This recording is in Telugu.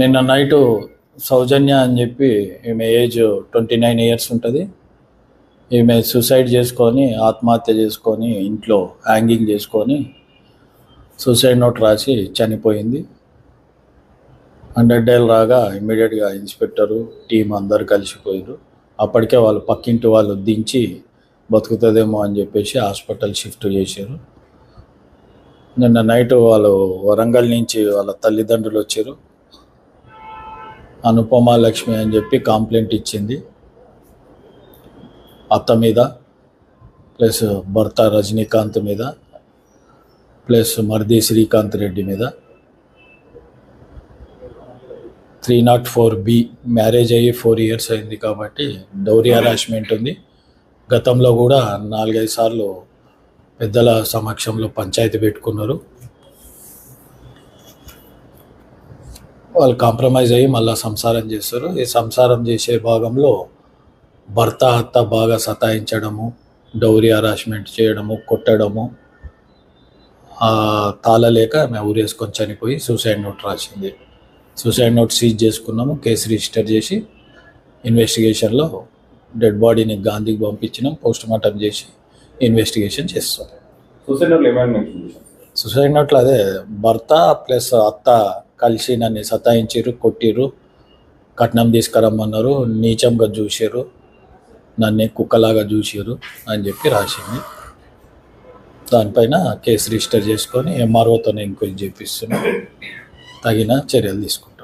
నిన్న నైటు సౌజన్య అని చెప్పి ఈమె ఏజ్ ట్వంటీ నైన్ ఇయర్స్ ఉంటుంది. ఈమె సూసైడ్ చేసుకొని ఆత్మహత్య చేసుకొని ఇంట్లో హ్యాంగింగ్ చేసుకొని సూసైడ్ నోట్ రాసి చనిపోయింది. హండ్రెడ్ డేలు రాగా ఇమ్మీడియట్గా ఇన్స్పెక్టరు టీం అందరు కలిసిపోయారు అప్పటికే వాళ్ళు పక్కింటి వాళ్ళు దించి బతుకుతుందేమో అని చెప్పేసి హాస్పిటల్ షిఫ్ట్ చేశారు నిన్న నైట్ వాళ్ళు వరంగల్ నుంచి వాళ్ళ తల్లిదండ్రులు వచ్చారు అనుపమ లక్ష్మి అని చెప్పి కంప్లైంట్ ఇచ్చింది. అత్త మీద ప్లస్ భర్త రజనీకాంత్ మీద ప్లస్ మర్ది శ్రీకాంత్ రెడ్డి మీద. Three nought four B marriage అయ్యి ఫోర్ ఇయర్స్ అయింది కాబట్టి డౌరీ హరాస్మెంట్ ఉంది. గతంలో కూడా నాలుగైదు సార్లు పెద్దల సమక్షంలో పంచాయతీ పెట్టుకున్నారు. వాళ్ళు కాంప్రమైజ్ అయ్యి మళ్ళీ సంసారం చేస్తారు. ఈ సంసారం చేసే భాగంలో భర్త అత్త బాగా సతాయించడము డౌరీ హరాస్మెంట్ చేయడము కొట్టడము ఆ తాళలేక మేము ఊరేసుకొని చనిపోయి సూసైడ్ నోట్ రాసింది. సూసైడ్ నోట్ సీజ్ చేసుకున్నాము కేసు రిజిస్టర్ చేసి ఇన్వెస్టిగేషన్లో డెడ్ బాడీని గాంధీకి పంపించినాం పోస్ట్ మార్టం చేసి ఇన్వెస్టిగేషన్ చేస్తాం. సూసైడ్ నోట్లో ఏమైనా సూసైడ్ నోట్లో అదే భర్త ప్లస్ అత్త కలిసి నన్ను సతాయించారు కొట్టిరు కట్నం తీసుకురమ్మన్నారు నీచంగా చూసారు నన్ను కుక్కలాగా చూసారు అని చెప్పి రాసింది. దానిపైన కేసు రిజిస్టర్ చేసుకొని ఎంఆర్ఓతో ఎంక్వైరీ చేపిస్తున్నాం. తగిన చర్యలు తీసుకుంటాం